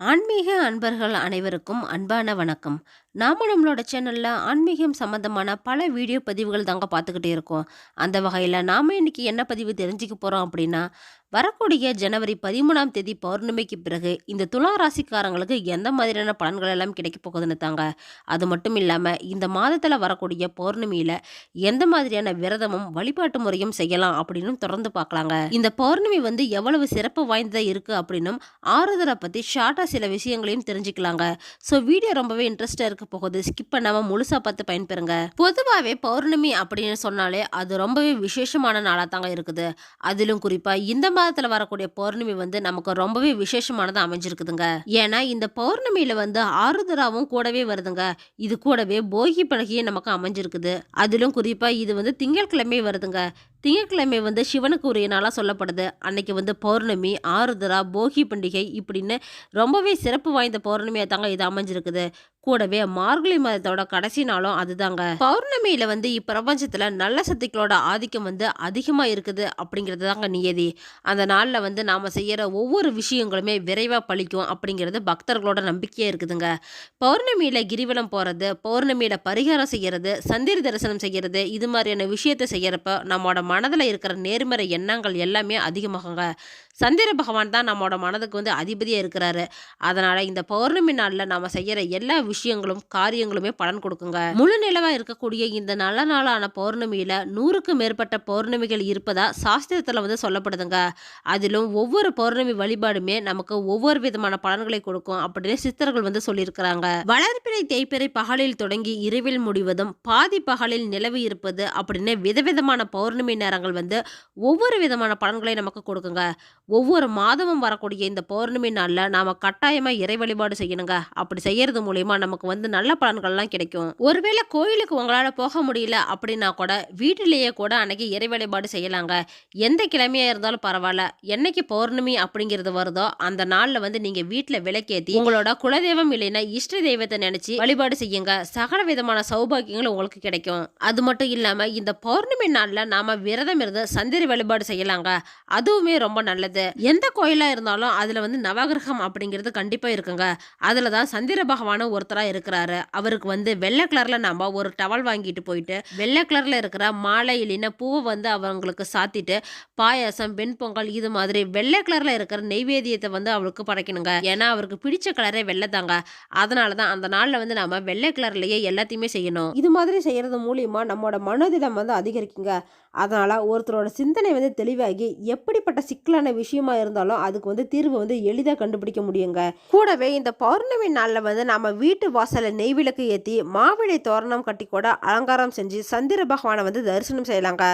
ஆன்மீக அன்பர்கள் அனைவருக்கும் அன்பான வணக்கம். நாம நம்மளோட சேனலில் ஆன்மீகம் சம்மந்தமான பல வீடியோ பதிவுகள் தாங்க பார்த்துக்கிட்டே இருக்கோம். அந்த வகையில் நாம இன்னைக்கு என்ன பதிவு தெரிஞ்சுக்க போகிறோம் அப்படின்னா வரக்கூடிய ஜனவரி பதிமூணாம் தேதி பௌர்ணமிக்கு பிறகு இந்த துலா ராசிக்காரங்களுக்கு எந்த மாதிரியான பலன்கள் எல்லாம் கிடைக்க போகுதுன்னு தாங்க. அது மட்டும் இல்லாமல் இந்த மாதத்தில் வரக்கூடிய பௌர்ணமியில் எந்த மாதிரியான விரதமும் வழிபாட்டு முறையும் செய்யலாம் அப்படின்னு தொடர்ந்து பார்க்கலாங்க இந்த பௌர்ணமி வந்து எவ்வளவு சிறப்பு வாய்ந்ததாக இருக்குது அப்படின்னும் ஆறுதலை பற்றி ஷார்ட்டாக சில விஷயங்களையும் தெரிஞ்சுக்கலாங்க. ஸோ வீடியோ ரொம்பவே இன்ட்ரெஸ்டாக இருக்க போகுது. ஸ்கிப் பண்ணாமல் முழுசாக பார்த்து பயன்பெறுங்க. பொதுவாகவே பௌர்ணமி அப்படின்னு சொன்னாலே அது ரொம்பவே விசேஷமான நாளாக தாங்க இருக்குது. அதிலும் குறிப்பாக இந்த மாதத்தில் வரக்கூடிய பௌர்ணமி வந்து நமக்கு ரொம்பவே விசேஷமானதாக அமைஞ்சிருக்குதுங்க. ஏன்னா இந்த பௌர்ணமியில் வந்து ஆறுதராவும் கூடவே வருதுங்க. இது கூடவே போகி பழகியும் நமக்கு அமைஞ்சிருக்குது. அதிலும் குறிப்பாக இது வந்து திங்கட்கிழமை வருதுங்க. திங்கட்கிழமை வந்து சிவனுக்கு உரிய நாளாக சொல்லப்படுது. அன்னைக்கு வந்து பௌர்ணமி ஆறுதரா போகி பண்டிகை இப்படின்னு ரொம்பவே சிறப்பு வாய்ந்த பௌர்ணமியாக தாங்க இது அமைஞ்சிருக்குது. கூடவே மார்கழி மாதத்தோட கடைசி நாளும் அதுதாங்க. பௌர்ணமியில வந்து இப்பிரபஞ்சத்துல நல்ல சக்திகளோட ஆதிக்கம் வந்து அதிகமா இருக்குது அப்படிங்கிறது தாங்க நியதி. அந்த நாளில் வந்து நாம செய்யற ஒவ்வொரு விஷயங்களுமே விரைவா பழிக்கும் அப்படிங்கிறது பக்தர்களோட நம்பிக்கையே இருக்குதுங்க. பௌர்ணமியில கிரிவலம் போறது பௌர்ணமியில பரிகாரம் செய்யறது சந்திர தரிசனம் செய்யறது இது மாதிரியான விஷயத்த செய்யறப்ப நம்மளோட மனதுல இருக்கிற நேர்மறை எண்ணங்கள் எல்லாமே அதிகமாகுங்க. சந்திர பகவான் தான் நம்மளோட மனதுக்கு வந்து அதிபதியாக இருக்கிறாரு. அதனால் இந்த பௌர்ணமி நாளில் நம்ம செய்கிற எல்லா விஷயங்களும் காரியங்களுமே பலன் கொடுக்குங்க. முழு நிலவாக இருக்கக்கூடிய இந்த நல்ல நாளான பௌர்ணமியில் நூறுக்கும் மேற்பட்ட பௌர்ணமிகள் இருப்பதாக சாஸ்திரத்தில் வந்து சொல்லப்படுதுங்க. அதிலும் ஒவ்வொரு பௌர்ணமி வழிபாடுமே நமக்கு ஒவ்வொரு விதமான பலன்களை கொடுக்கும் அப்படின்னு சித்தர்கள் வந்து சொல்லியிருக்கிறாங்க. வளர்ப்பிறை தேய்ப்பிறை பகலில் தொடங்கி இரவில் முடிவதும் பாதி பகலில் நிலவு இருப்பது அப்படின்னு விதவிதமான பௌர்ணமி நேரங்கள் வந்து ஒவ்வொரு விதமான பலன்களை நமக்கு கொடுக்குங்க. ஒவ்வொரு மாதமும் வரக்கூடிய இந்த பௌர்ணமி நாளில் நாம் கட்டாயமாக இறை வழிபாடு செய்யணுங்க. அப்படி செய்யறது மூலயமா நமக்கு வந்து நல்ல பலன்கள்லாம் கிடைக்கும். ஒருவேளை கோயிலுக்கு உங்களால் போக முடியல அப்படின்னா கூட வீட்டிலேயே கூட அன்னைக்கு இறை வழிபாடு செய்யலாங்க. எந்த கிழமையாக இருந்தாலும் பரவாயில்ல. என்னைக்கு பௌர்ணமி அப்படிங்கிறது வருதோ அந்த நாளில் வந்து நீங்கள் வீட்டில் விளக்கேற்றி உங்களோட குலதெய்வம் இல்லைன்னா இஷ்ட தெய்வத்தை நினச்சி வழிபாடு செய்யுங்க. சகல விதமான சௌபாகியங்கள் உங்களுக்கு கிடைக்கும். அது மட்டும் இல்லாமல் இந்த பௌர்ணமி நாளில் நாம் விரதம் இருந்து சந்திர வழிபாடு செய்யலாங்க. அதுவுமே ரொம்ப நல்லது. எந்த கோயிலாக இருந்தாலும் அதில் வந்து நவகிரகம் அப்படிங்கிறது கண்டிப்பாக இருக்குங்க. அதில் தான் சந்திர பகவானும் ஒருத்தராக இருக்கிறாரு. அவருக்கு வந்து வெள்ளை கலரில் நம்ம ஒரு டவல் வாங்கிட்டு போயிட்டு வெள்ளை கலரில் இருக்கிற மாலை இல்லைன்னா பூவை வந்து அவங்களுக்கு சாத்திட்டு பாயாசம் வெண் பொங்கல் இது மாதிரி வெள்ளை கலரில் இருக்கிற நெய்வேதியத்தை வந்து அவருக்கு படைக்கணுங்க. ஏன்னா அவருக்கு பிடிச்ச கலரே வெள்ளை தாங்க. அதனால தான் அந்த நாளில் வந்து நம்ம வெள்ளை கலர்லேயே எல்லாத்தையுமே செய்யணும். இது மாதிரி செய்கிறது மூலியமாக நம்மளோட மனதிடம் வந்து அதிகரிக்குங்க. அதனால் ஒருத்தரோட சிந்தனை வந்து தெளிவாகி எப்படிப்பட்ட சிக்கலான விஷயம் விஷயமா இருந்தாலும் அதுக்கு வந்து தீர்வு வந்து எளிதாக கண்டுபிடிக்க முடியுங்க. கூடவே இந்த பௌர்ணமி நாளில் வந்து நம்ம வீட்டு வாசலில் நெய் விளக்கு ஏற்றி மாவிளை தோரணம் கட்டி கூட அலங்காரம் செஞ்சு சந்திர பகவானை வந்து தரிசனம் செய்யலாங்க.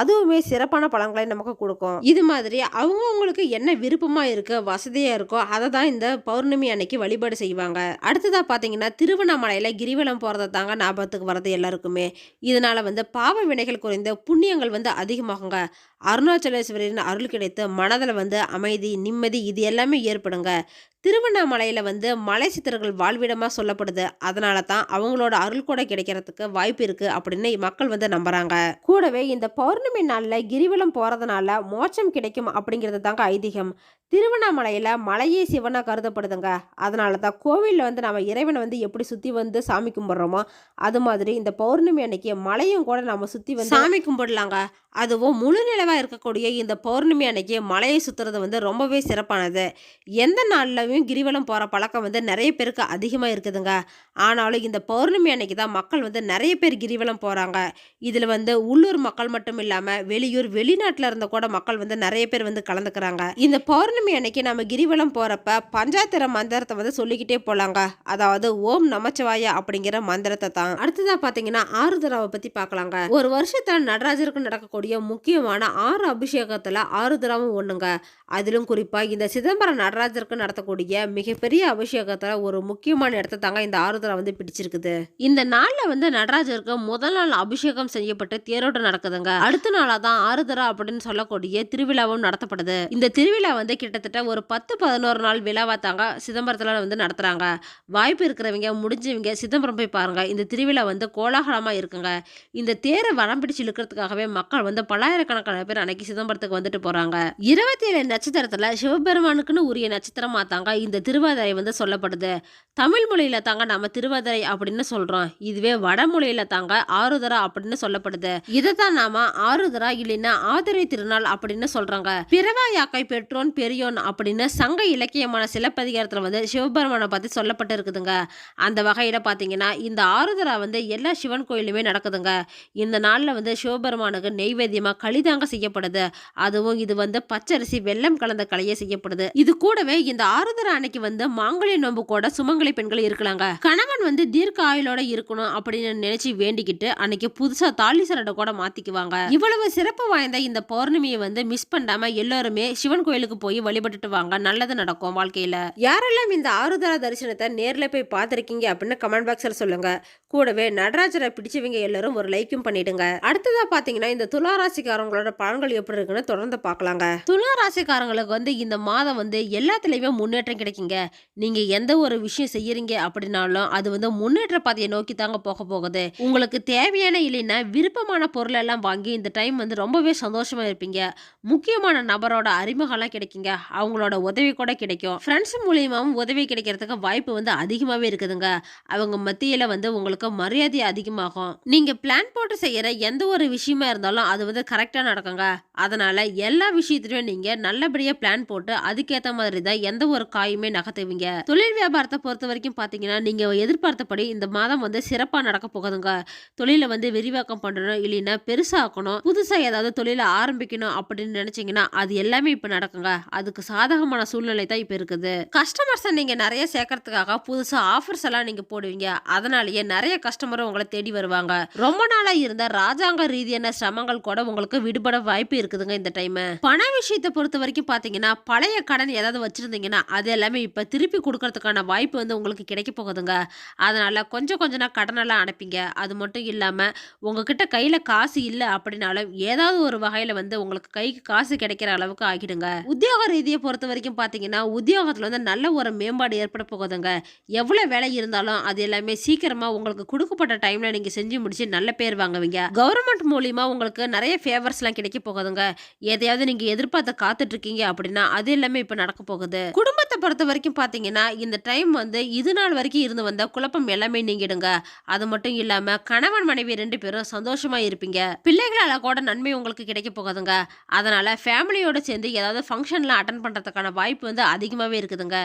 அதுவுமே சிறப்பான பலன்களை நமக்கு கொடுக்கும். இது மாதிரி அவங்கவுங்களுக்கு என்ன விருப்பமாக இருக்கு வசதியாக இருக்கோ அதை தான் இந்த பௌர்ணமி அன்னைக்கு வழிபாடு செய்வாங்க. அடுத்ததாக பார்த்தீங்கன்னா திருவண்ணாமலையில் கிரிவலம் போகிறத தாங்க ஞாபகத்துக்கு வர்றது எல்லாருக்குமே. இதனால வந்து பாவ வினைகள் குறைந்த புண்ணியங்கள் வந்து அதிகமாகுங்க. அருணாச்சலேஸ்வரின் அருள் கிடைத்து மனதில் வந்து அமைதி நிம்மதி இது எல்லாமே ஏற்படுங்க. திருவண்ணாமலையில் வந்து மலை சித்தர்கள் வாழ்விடமாக சொல்லப்படுது. அதனால தான் அவங்களோட அருள் கூட கிடைக்கிறதுக்கு வாய்ப்பு இருக்குது அப்படின்னு மக்கள் வந்து நம்புகிறாங்க கூடவே இந்த பௌர்ணமி நாளில் கிரிவலம் போகிறதுனால மோட்சம் கிடைக்கும் அப்படிங்கிறது தாங்க ஐதீகம். திருவண்ணாமலையில் மலையே சிவனாக கருதப்படுதுங்க. அதனால தான் கோவிலில் வந்து நம்ம இறைவனை வந்து எப்படி சுற்றி வந்து சாமி கும்பிட்றோமோ அது மாதிரி இந்த பௌர்ணமி அன்னைக்கு மலையும் கூட நம்ம சுற்றி வந்து சாமி கும்பிடலாங்க. அதுவும் முழு நிலவாக இருக்கக்கூடிய இந்த பௌர்ணமி அன்னைக்கு மலையை சுற்றுறது வந்து ரொம்பவே சிறப்பானது. எந்த நாள்லையும் கிரிவலம் போகிற பழக்கம் வந்து நிறைய பேருக்கு அதிகமாக இருக்குதுங்க. ஆனாலும் இந்த பௌர்ணமி அன்னைக்கு தான் மக்கள் வந்து நிறைய பேர் கிரிவலம் போகிறாங்க இதில் வந்து உள்ளூர் மக்கள் மட்டும் இல்லாமல் வெளியூர் வெளிநாட்டில் இருந்த கூட மக்கள் வந்து நிறைய பேர் வந்து கலந்துக்கிறாங்க. இந்த பௌர்ணமி அன்னைக்கு நம்ம கிரிவலம் போகிறப்ப பஞ்சாத்திர மந்திரத்தை வந்து சொல்லிக்கிட்டே போகலாங்க அதாவது ஓம் நமச்சிவாய அப்படிங்கிற மந்திரத்தை தான். அடுத்ததாக பார்த்தீங்கன்னா ஆறுதராவை பற்றி பார்க்கலாங்க ஒரு வருஷத்தில் நடராஜருக்கு நடக்கக்கூடிய முக்கியமான ஆறு அபிஷேகத்தில் ஆறுதராவும் ஒன்றுங்க அதிலும் குறிப்பாக இந்த சிதம்பரம் நடராஜருக்கு நடத்தக்கூடிய மிகப்பெரிய அபிஷேகத்தில் ஒரு முக்கியமான இடத்த தாங்க இந்த ஆறுதரா வந்து பிடிச்சிருக்குது. இந்த நாளில் வந்து நடராஜருக்கு முதல் நாள் அபிஷேகம் செய்யப்பட்டு தேரோட்டம் நடக்குதுங்க. அடுத்த நாளாக தான் ஆறுதரா அப்படின்னு சொல்லக்கூடிய திருவிழாவும் நடத்தப்படுது. இந்த திருவிழா வந்து கிட்டத்தட்ட ஒரு பத்து பதினோரு நாள் விழாவாக தாங்க சிதம்பரத்தில் வந்து நடத்துகிறாங்க வாய்ப்பு இருக்கிறவங்க முடிஞ்சவங்க சிதம்பரம் போய் பாருங்கள் இந்த திருவிழா வந்து கோலாகலமாக இருக்குங்க. இந்த தேரை வரம் பிடிச்சு இழுக்கிறதுக்காகவே மக்கள் வந்து பல்லாயிரக்கணக்கான பேர் அன்னைக்கு சிதம்பரத்துக்கு வந்துட்டு போகிறாங்க இருபத்தி ஏழு நட்சத்திரத்தில் சிவபெருமானுக்குன்னு உரிய நட்சத்திரமாக தாங்க இந்த திருவாதிரை வந்து சொல்லப்படுது. தமிழ் மொழியில் தாங்க நம்ம திருவாதிரை அப்படின்னு சொல்கிறோம் இதுவே வடமொழியில் தாங்க ஆருதரா அப்படின்னு சொல்லப்படுது. இதை தான் நாம ஆருதரா இல்லைன்னா ஆதிரை திருநாள் அப்படின்னு சொல்கிறாங்க பிறவா யாக்கை பெற்றோன் பெரியோன் அப்படின்னு சங்க இலக்கியமான சிலப்பதிகாரத்தில் வந்து சிவபெருமானை பற்றி சொல்லப்பட்டு இருக்குதுங்க அந்த வகையில் பார்த்தீங்கன்னா இந்த ஆறுதரா வந்து எல்லா சிவன் கோயிலுமே நடக்குதுங்க. இந்த நாளில் வந்து சிவபெருமானுக்கு நெய்வேத்தியமாக களிதாங்க செய்யப்படுது. அதுவும் இது வந்து பச்சரிசி வெள்ளம் கலந்த கலையே செய்யப்படுது. இது கூடவே இந்த ஆருதரா அன்னைக்கு வந்து மாங்கல்ய நோம்பு கூட சுமங்கலி பெண்கள் இருக்கலாங்க. கணவன் வந்து தீர்க்க ஆயுளோட இருக்கணும் அப்படின்னு நினைச்சு வேண்டிக்கிட்டு அன்னைக்கு புதுசாக தாலி சரடை கூட மாற்றிக்குவாங்க இவ்வளவு சிறப்பு வாய்ந்த இந்த பௌர்ணமியை வந்து மிஸ் பண்ணாமல் எல்லாருமே சிவன் கோயிலுக்கு போய் வழிபட்டுட்டு வாங்க. நல்லது நடக்கும் வாழ்க்கையில. யாரெல்லாம் இந்த ஆருதரா தரிசனத்தை நேர்ல போய் பார்த்திருக்கீங்க அப்படின்னு கமெண்ட் பாக்ஸ்ல சொல்லுங்க. கூடவே நடராஜரை பிடிச்சவங்க எல்லாரும் ஒரு லைக்கும் பண்ணிடுங்க. அடுத்ததா பாத்தீங்கன்னா இந்த துலா ராசிக்காரங்களோட பலன்கள் எப்படி இருக்குன்னு தொடர்ந்து பார்க்கலாங்க. துலா ராசிக்காரங்களுக்கு வந்து இந்த மாதம் வந்து எல்லாத்துலயுமே முன்னேற்றம் கிடைக்குங்க. நீங்க எந்த ஒரு விஷயம் செய்யறீங்க அப்படின்னாலும் அது வந்து முன்னேற்ற பாதையை நோக்கி தாங்க போக போகுது. உங்களுக்கு தேவையான இல்லைன்னா விருப்பமான பொருள் எல்லாம் வாங்கி இந்த டைம் வந்து ரொம்பவே சந்தோஷமா இருப்பீங்க. முக்கியமான நபரோட அறிமுகம்லாம் கிடைக்குங்க. அவங்களோட உதவி கூட கிடைக்கும். ஃப்ரெண்ட்ஸ் மூலியமாகவும் உதவி கிடைக்கிறதுக்கு வாய்ப்பு வந்து அதிகமாகவே இருக்குதுங்க. அவங்க மத்தியில் வந்து உங்களுக்கு மரியாதை அதிகமாகும். நீங்கள் பிளான் போட்டு செய்கிற எந்த ஒரு விஷயமா இருந்தாலும் அது வந்து கரெக்டாக நடக்குங்க. அதனால எல்லா விஷயத்துலையும் நீங்கள் நல்லபடியாக பிளான் போட்டு அதுக்கேற்ற மாதிரி தான் எந்த ஒரு காயுமே நகர்த்துவீங்க. தொழில் வியாபாரத்தை பொறுத்த வரைக்கும் பார்த்தீங்கன்னா நீங்கள் எதிர்பார்த்தபடி இந்த மாதம் வந்து சிறப்பாக நடக்க போகுதுங்க. தொழிலை வந்து விரிவாக்கம் பண்ணணும் இல்லைன்னா பெருசாக்கணும். புதுசாக ஏதாவது தொழிலை ஆரம்பிக்கணும் அப்படின்னு நினச்சிங்கன்னா அது எல்லாமே இப்போ நடக்குங்க. அது அதுக்கு சாதகமான சூழ்நிலை தான் இப்போ இருக்குது. கஸ்டமர்ஸை நீங்கள் நிறைய சேர்க்கறதுக்காக புதுசாக ஆஃபர்ஸ் எல்லாம் நீங்கள் போடுவீங்க. அதனாலேயே நிறைய கஸ்டமரும் உங்களை தேடி வருவாங்க. ரொம்ப நாளாக இருந்த ராஜாங்க ரீதியான சிரமங்கள் கூட உங்களுக்கு விடுபட வாய்ப்பு இருக்குதுங்க இந்த டைம் பண விஷயத்தை பொறுத்த வரைக்கும் பார்த்தீங்கன்னா பழைய கடன் ஏதாவது வச்சிருந்தீங்கன்னா அது எல்லாமே இப்போ திருப்பி கொடுக்கறதுக்கான வாய்ப்பு வந்து உங்களுக்கு கிடைக்க போகுதுங்க. அதனால கொஞ்சம் கொஞ்சம் கடனெல்லாம் அனுப்பிங்க. அது மட்டும் இல்லாமல் உங்ககிட்ட கையில் காசு இல்லை அப்படின்னாலும் ஏதாவது ஒரு வகையில் வந்து உங்களுக்கு கைக்கு காசு கிடைக்கிற அளவுக்கு ஆகிடுங்க. உத்தியோக ரீதியை பொறுத்த வரைக்கும் பார்த்தீங்கன்னா உத்தியோகத்தில் வந்து நல்ல ஒரு மேம்பாடு ஏற்பட போகுதுங்க. எவ்வளோ வேலை இருந்தாலும் அது எல்லாமே சீக்கிரமாக உங்களுக்கு கொடுக்கப்பட்ட டைமில் நீங்கள் செஞ்சு முடிச்சு நல்ல பேர் வாங்குவீங்க. கவர்மெண்ட் மூலியமா உங்களுக்கு நிறைய ஃபேவர்ஸ்லாம் கிடைக்க போகுதுங்க. எதையாவது நீங்கள் எதிர்பார்த்து காத்துட்டு இருக்கீங்க அப்படின்னா அது எல்லாமே இப்போ நடக்க போகுது. குடும்பத்தை பொறுத்த வரைக்கும் பார்த்தீங்கன்னா இந்த டைம் வந்து இது நாள் வரைக்கும் இருந்து வந்த குழப்பம் எல்லாமே நீங்கிடுங்க. அது மட்டும் இல்லாமல் கணவன் மனைவி ரெண்டு பேரும் சந்தோஷமா இருப்பீங்க. பிள்ளைகளால் கூட நன்மை உங்களுக்கு கிடைக்க போகுதுங்க. அதனால ஃபேமிலியோட சேர்ந்து ஏதாவது ஃபங்க்ஷன்லாம் அட்டன் பண்ணுறதுக்கான வாய்ப்பு வந்து அதிகமாகவே இருக்குதுங்க.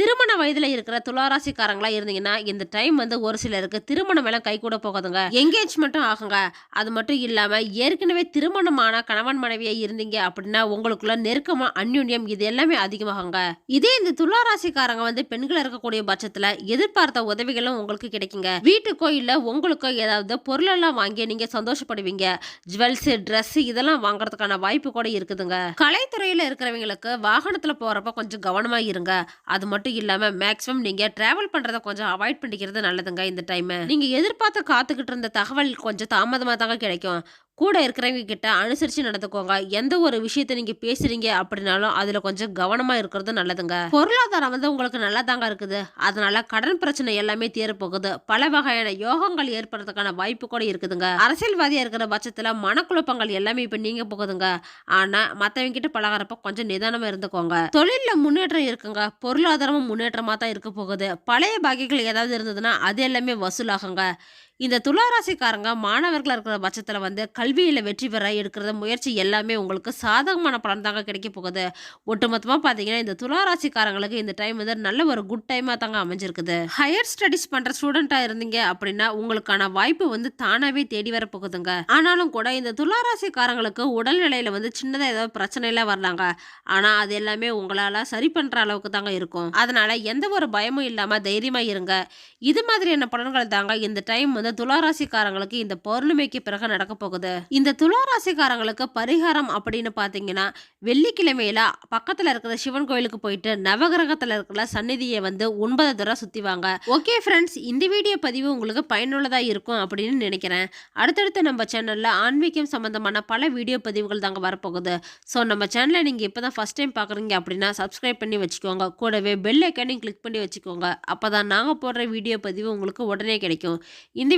திருமண வயதில் இருக்கிற துளாராசிக்காரங்களா இருந்தீங்கன்னா இந்த டைம் வந்து ஒரு சிலருக்கு திருமணம் எல்லாம் கை கூட போகாதுங்க. என்கேஜ்மெண்ட்டும் ஆகுங்க. அது மட்டும் இல்லாமல் ஏற்கனவே திருமணமான கணவன் மனைவியா இருந்தீங்க அப்படின்னா உங்களுக்குள்ள நெருக்கமா அந்யுன்யம் இது எல்லாமே அதிகமாகுங்க. இதே இந்த துளாராசிக்காரங்க வந்து பெண்கள் இருக்கக்கூடிய பட்சத்தில் எதிர்பார்த்த உதவிகளும் உங்களுக்கு கிடைக்குங்க. வீட்டுக்கோ இல்லை உங்களுக்கோ ஏதாவது பொருளெல்லாம் வாங்கி நீங்கள் சந்தோஷப்படுவீங்க. ஜுவல்ஸு ட்ரெஸ்ஸு இதெல்லாம் வாங்குறதுக்கான வாய்ப்பு கூட இருக்குதுங்க. கலைத்துறையில் இருக்கிறவங்களுக்கு வாகனத்தில் போகிறப்ப கொஞ்சம் கவனமாக இருங்க. அது மட்டும் இல்லாமல் மேக்ஸிமம் நீங்கள் ட்ராவல் பண்ணுறத கொஞ்சம் அவாய்ட் பண்ணிக்கிறது நல்லதுங்க இந்த டைம் நீங்கள் எதிர்பார்த்து காத்துக்கிட்டு இருந்த தகவல் கொஞ்சம் தாமதமாக தாங்க கிடைக்கும். கூட இருக்கிறவங்க கிட்ட அனுசரித்து நடந்துக்கோங்க. எந்த ஒரு விஷயத்தை நீங்கள் பேசுறீங்க அப்படின்னாலும் அதில் கொஞ்சம் கவனமாக இருக்கிறது நல்லதுங்க. பொருளாதாரம் வந்து உங்களுக்கு நல்லா தாங்க இருக்குது. அதனால கடன் பிரச்சனை எல்லாமே தீரப்போகுது பல வகையான யோகங்கள் ஏற்படுறதுக்கான வாய்ப்பு கூட இருக்குதுங்க. அரசியல்வாதியாக இருக்கிற பட்சத்தில் மனக்குழப்பங்கள் எல்லாமே இப்போ நீங்க போகுதுங்க. ஆனால் மற்றவங்க கிட்ட பழகிறப்ப கொஞ்சம் நிதானமாக இருந்துக்கோங்க. தொழிலில் முன்னேற்றம் இருக்குங்க. பொருளாதாரமும் முன்னேற்றமாக தான் இருக்க போகுது. பழைய பாக்கிகள் ஏதாவது இருந்ததுன்னா அது எல்லாமே வசூலாகுங்க. இந்த துளாராசிக்காரங்க மாணவர்களாக இருக்கிற பட்சத்தில் வந்து கல்வியில் வெற்றி பெற எடுக்கிற முயற்சி எல்லாமே உங்களுக்கு சாதகமான பலன் தாங்க கிடைக்க போகுது. ஒட்டுமொத்தமாக பார்த்தீங்கன்னா இந்த துளாராசிக்காரங்களுக்கு இந்த டைம் வந்து நல்ல ஒரு குட் டைமாக தாங்க அமைஞ்சிருக்குது. ஹையர் ஸ்டடீஸ் பண்ணுற ஸ்டூடெண்ட்டாக இருந்தீங்க அப்படின்னா உங்களுக்கான வாய்ப்பு வந்து தானாகவே தேடி வர போகுதுங்க. ஆனாலும் கூட இந்த துளாராசிக்காரங்களுக்கு உடல்நிலையில் வந்து சின்னதாக ஏதாவது பிரச்சனைலாம் வரலாங்க ஆனால் அது எல்லாமே உங்களால் சரி பண்ணுற அளவுக்கு தாங்க இருக்கும். அதனால் எந்த ஒரு பயமும் இல்லாமல் தைரியமாக இருங்க. இது மாதிரியான பலன்கள் தாங்க இந்த டைம் வந்து துளாராசிக்காரங்களுக்கு இந்த பௌர்ணமிக்கு பிறகு நடக்க போகுது. இந்த துளாராசிக்காரங்களுக்கு பரிகாரம் அப்படின்னு பார்த்தீங்கன்னா வெள்ளிக்கிழமையில பக்கத்தில் இருக்கிற சிவன் கோயிலுக்கு போயிட்டு நவகிரகத்தில் இருக்கிற சந்நிதியை வந்து ஒன்பது தடவை சுற்றிவாங்க ஓகே ஃப்ரெண்ட்ஸ் இந்த வீடியோ பதிவு உங்களுக்கு பயனுள்ளதாக இருக்கும் அப்படின்னு நினைக்கிறேன். அடுத்தடுத்து நம்ம சேனலில் ஆன்மீகம் சம்மந்தமான பல வீடியோ பதிவுகள் தாங்க வரப்போகுது. ஸோ நம்ம சேனலை நீங்கள் இப்போ தான் ஃபஸ்ட் டைம் பார்க்குறீங்க அப்படின்னா சப்ஸ்கிரைப் பண்ணி வச்சுக்கோங்க. கூடவே பெல் ஐக்கானையும் கிளிக் பண்ணி வச்சுக்கோங்க. அப்போ தான் நாங்கள் போடுற வீடியோ பதிவு உங்களுக்கு உடனே கிடைக்கும். இந்த